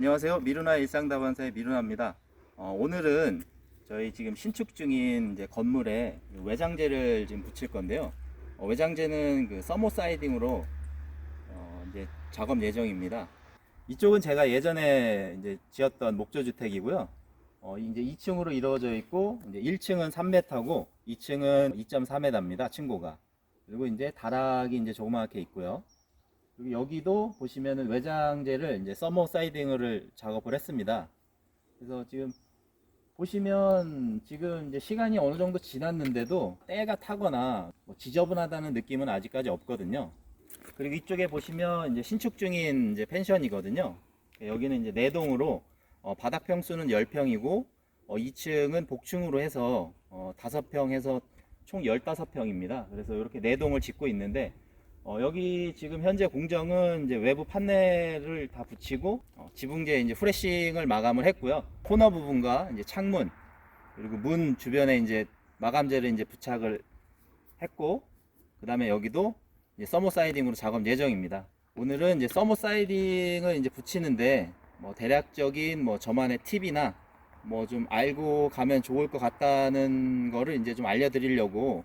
안녕하세요. 미루나 일상다반사의 미루나입니다. 어, 오늘은 저희 지금 신축 중인 이제 건물에 외장재를 지금 붙일 건데요. 어, 외장재는 그 서모 사이딩으로 어, 이제 작업 예정입니다. 이쪽은 제가 예전에 이제 지었던 목조 주택이고요. 어, 이제 2층으로 이루어져 있고 이제 1층은 3m고 2층은 2.4m입니다. 층고가. 그리고 이제 다락이 이제 조그맣게 있고요. 그리고 여기도 보시면은 외장재를 이제 서머 사이딩을 작업을 했습니다. 그래서 지금 보시면 지금 이제 시간이 어느 정도 지났는데도 때가 타거나 뭐 지저분하다는 느낌은 아직까지 없거든요. 그리고 이쪽에 보시면 이제 신축 중인 이제 펜션이거든요. 여기는 이제 네 동으로 어, 바닥 평수는 10평이고 어, 2층은 복층으로 해서 어, 5평 해서 총 15평입니다. 그래서 이렇게 네 동을 짓고 있는데 어, 여기 지금 현재 공정은 이제 외부 판넬을 다 붙이고 어, 지붕재 이제 프레싱을 마감을 했고요. 코너 부분과 이제 창문 그리고 문 주변에 이제 마감재를 이제 부착을 했고 그 다음에 여기도 이제 서머 사이딩으로 작업 예정입니다. 오늘은 이제 서머 사이딩을 이제 붙이는데 뭐 대략적인 뭐 저만의 팁이나 뭐 좀 알고 가면 좋을 것 같다는 거를 이제 좀 알려드리려고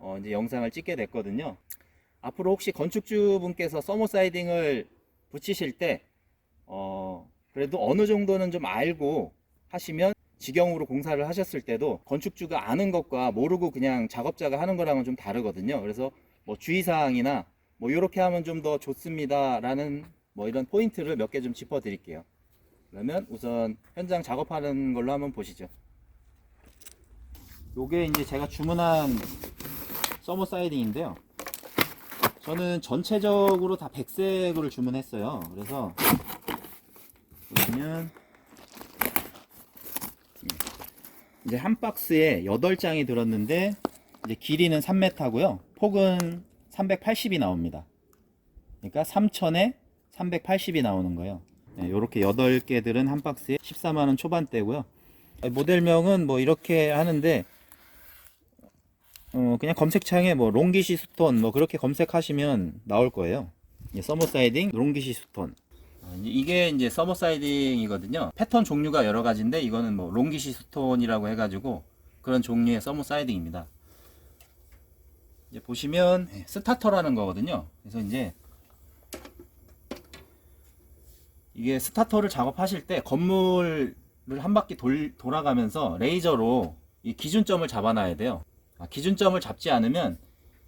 어 이제 영상을 찍게 됐거든요. 앞으로 혹시 건축주분께서 서머 사이딩을 붙이실 때, 어, 그래도 어느 정도는 좀 알고 하시면 직영으로 공사를 하셨을 때도 건축주가 아는 것과 모르고 그냥 작업자가 하는 거랑은 좀 다르거든요. 그래서 뭐 주의사항이나 뭐 이렇게 하면 좀 더 좋습니다라는 뭐 이런 포인트를 몇 개 좀 짚어 드릴게요. 그러면 우선 현장 작업하는 걸로 한번 보시죠. 요게 이제 제가 주문한 서머 사이딩인데요. 저는 전체적으로 다 백색으로 주문했어요. 그래서 보시면 이제 한 박스에 8장이 들었는데 이제 길이는 3m고요. 폭은 380이 나옵니다. 그러니까 3,000에 380이 나오는 거예요. 네, 요렇게 8개들은 한 박스에 14만원 초반대고요. 모델명은 뭐 이렇게 하는데 어, 그냥 검색창에 뭐 롱기시 스톤 뭐 그렇게 검색하시면 나올 거예요. 이 서머 사이딩 롱기시 스톤. 어, 이제 이게 이제 서머 사이딩이거든요. 패턴 종류가 여러 가지인데 이거는 뭐 롱기시 스톤이라고 해가지고 그런 종류의 서머 사이딩입니다. 이제 보시면 예, 스타터라는 거거든요. 그래서 이제 이게 스타터를 작업하실 때 건물을 한 바퀴 돌, 돌아가면서 레이저로 이 기준점을 잡아놔야 돼요. 아, 기준점을 잡지 않으면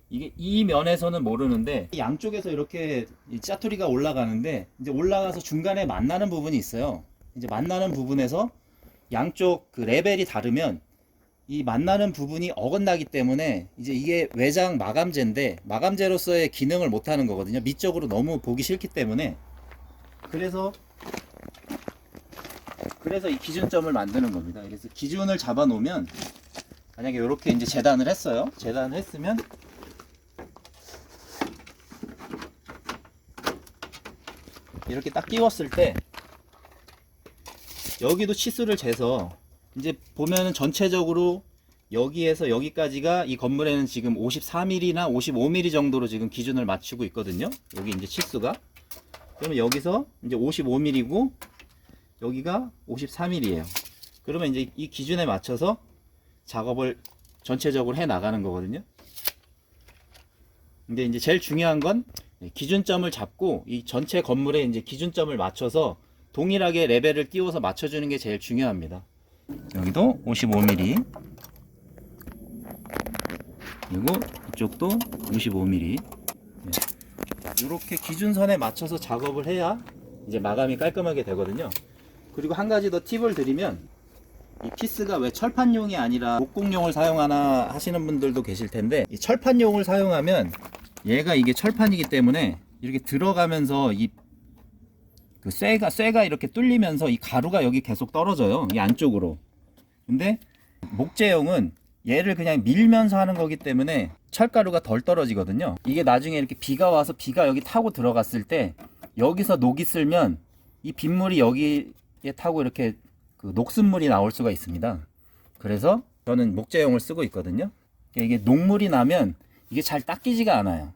이게 이 면에서는 모르는데 이 양쪽에서 이렇게 이 짜투리가 올라가는데 이제 올라가서 중간에 만나는 부분이 있어요. 이제 만나는 부분에서 양쪽 그 레벨이 다르면 이 만나는 부분이 어긋나기 때문에 이제 이게 외장 마감재인데 마감재로서의 기능을 못 하는 거거든요. 미적으로 너무 보기 싫기 때문에 그래서 그래서 이 기준점을 만드는 겁니다. 그래서 기준을 잡아 놓으면 만약에 이렇게 이제 재단을 했어요. 재단을 했으면 이렇게 딱 끼웠을 때 여기도 치수를 재서 이제 보면은 전체적으로 여기에서 여기까지가 이 건물에는 지금 54mm나 55mm 정도로 지금 기준을 맞추고 있거든요. 여기 이제 치수가 그러면 여기서 이제 55mm고 여기가 54mm예요. 그러면 이제 이 기준에 맞춰서 작업을 전체적으로 해 나가는 거거든요. 근데 이제 제일 중요한 건 기준점을 잡고 이 전체 건물에 이제 기준점을 맞춰서 동일하게 레벨을 띄워서 맞춰주는 게 제일 중요합니다. 여기도 55mm 그리고 이쪽도 55mm 이렇게 기준선에 맞춰서 작업을 해야 이제 마감이 깔끔하게 되거든요. 그리고 한 가지 더 팁을 드리면 이 피스가 왜 철판용이 아니라 목공용을 사용하나 하시는 분들도 계실 텐데 이 철판용을 사용하면 얘가 이게 철판이기 때문에 이렇게 들어가면서 이 그 쇠가 쇠가 이렇게 뚫리면서 이 가루가 여기 계속 떨어져요 이 안쪽으로. 근데 목재용은 얘를 그냥 밀면서 하는 거기 때문에 철가루가 덜 떨어지거든요. 이게 나중에 이렇게 비가 와서 비가 여기 타고 들어갔을 때 여기서 녹이 쓸면 이 빗물이 여기에 타고 이렇게 그 녹슨물이 나올 수가 있습니다. 그래서 저는 목재용을 쓰고 있거든요. 이게 녹물이 나면 이게 잘 닦이지가 않아요.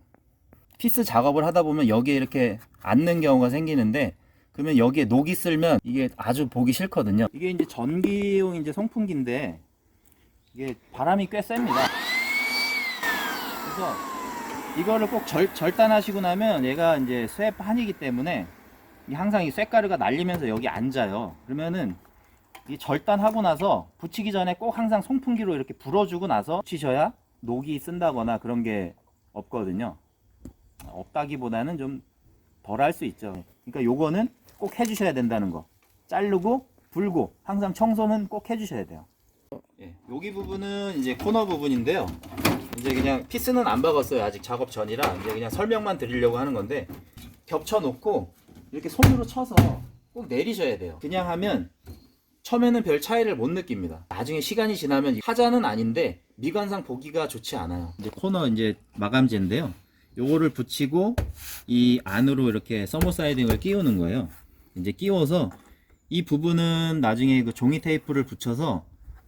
피스 작업을 하다 보면 여기에 이렇게 앉는 경우가 생기는데 그러면 여기에 녹이 쓸면 이게 아주 보기 싫거든요. 이게 이제 전기용 이제 송풍기인데 이게 바람이 꽤 셉니다. 그래서 이거를 꼭 절, 절단하시고 나면 얘가 이제 쇠판이기 때문에 이 항상 이 쇠가루가 날리면서 여기 앉아요. 그러면은 이 절단하고 나서 붙이기 전에 꼭 항상 송풍기로 이렇게 불어주고 나서 붙이셔야 녹이 쓴다거나 그런 게 없거든요. 없다기보다는 좀 덜 할 수 있죠. 그러니까 요거는 꼭 해주셔야 된다는 거. 자르고 불고 항상 청소는 꼭 해주셔야 돼요. 예, 여기 부분은 이제 코너 부분인데요. 이제 그냥 피스는 안 박았어요. 아직 작업 전이라 이제 그냥 설명만 드리려고 하는 건데 겹쳐 놓고 이렇게 손으로 쳐서 꼭 내리셔야 돼요. 그냥 하면 처음에는 별 차이를 못 느낍니다. 나중에 시간이 지나면 하자는 아닌데 미관상 보기가 좋지 않아요. 이제 코너 이제 마감재인데요. 요거를 붙이고 이 안으로 이렇게 서머 사이딩을 끼우는 거예요. 이제 끼워서 이 부분은 나중에 그 종이 테이프를 붙여서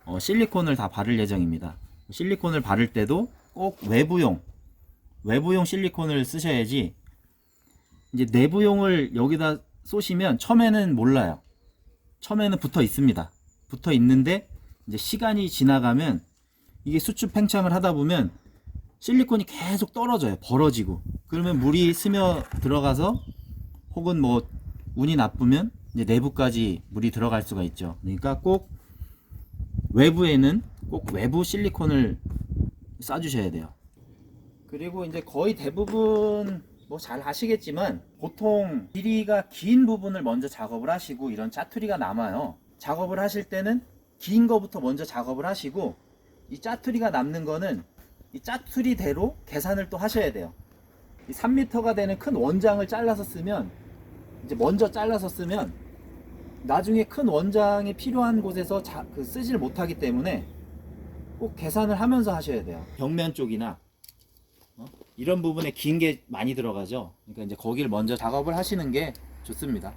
어, 실리콘을 다 바를 예정입니다. 실리콘을 바를 때도 꼭 외부용 외부용 실리콘을 쓰셔야지 이제 내부용을 여기다 쏘시면 처음에는 몰라요. 처음에는 붙어 있습니다. 붙어 있는데 이제 시간이 지나가면 이게 수축 팽창을 하다 보면 실리콘이 계속 떨어져요. 벌어지고. 그러면 물이 스며 들어가서 혹은 뭐 운이 나쁘면 이제 내부까지 물이 들어갈 수가 있죠. 그러니까 꼭 외부에는 꼭 외부 실리콘을 쏴주셔야 돼요. 그리고 이제 거의 대부분 뭐잘 아시겠지만 보통 길이가 긴 부분을 먼저 작업을 하시고 이런 짜투리가 남아요. 작업을 하실 때는 긴 거부터 먼저 작업을 하시고 이 짜투리가 남는 거는 이 짜투리대로 계산을 또 하셔야 돼요. 이 3m가 되는 큰 원장을 잘라서 쓰면 이제 먼저 잘라서 쓰면 나중에 큰 원장이 필요한 곳에서 자, 그 쓰지를 못하기 때문에 꼭 계산을 하면서 하셔야 돼요. 벽면 쪽이나 어? 이런 부분에 긴 게 많이 들어가죠. 그러니까 이제 거기를 먼저 작업을 하시는 게 좋습니다.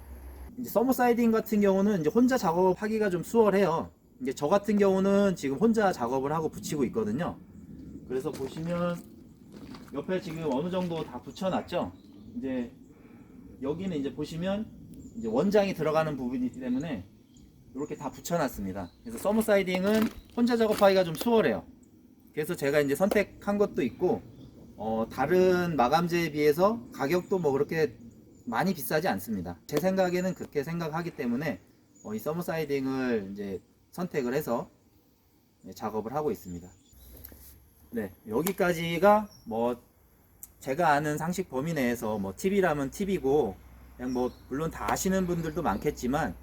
이제 서머 사이딩 같은 경우는 이제 혼자 작업하기가 좀 수월해요. 이제 저 같은 경우는 지금 혼자 작업을 하고 붙이고 있거든요. 그래서 보시면 옆에 지금 어느 정도 다 붙여놨죠. 이제 여기는 이제 보시면 이제 원장이 들어가는 부분이기 때문에 이렇게 다 붙여놨습니다. 그래서 서머 사이딩은 혼자 작업하기가 좀 수월해요. 그래서 제가 이제 선택한 것도 있고 어, 다른 마감재에 비해서 가격도 뭐 그렇게 많이 비싸지 않습니다. 제 생각에는 그렇게 생각하기 때문에 어, 이 서머 사이딩을 이제 선택을 해서 네, 작업을 하고 있습니다. 네, 여기까지가 뭐 제가 아는 상식 범위 내에서 뭐 팁이라면 팁이고 그냥 뭐 물론 다 아시는 분들도 많겠지만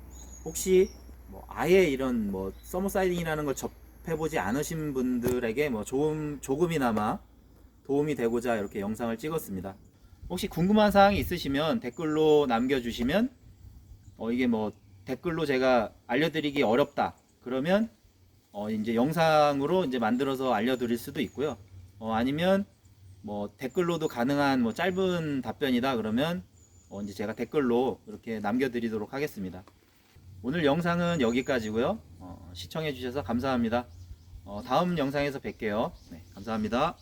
혹시 뭐 아예 이런 뭐 서머 사이딩이라는 걸 접해보지 않으신 분들에게 뭐 조금 조금이나마 도움이 되고자 이렇게 영상을 찍었습니다. 혹시 궁금한 사항이 있으시면 댓글로 남겨주시면 어 이게 뭐 댓글로 제가 알려드리기 어렵다 그러면 어 이제 영상으로 이제 만들어서 알려드릴 수도 있고요. 어 아니면 뭐 댓글로도 가능한 뭐 짧은 답변이다 그러면 어 이제 제가 댓글로 이렇게 남겨드리도록 하겠습니다. 오늘 영상은 여기까지고요. 어 시청해 주셔서 감사합니다. 어 다음 영상에서 뵐게요. 네, 감사합니다.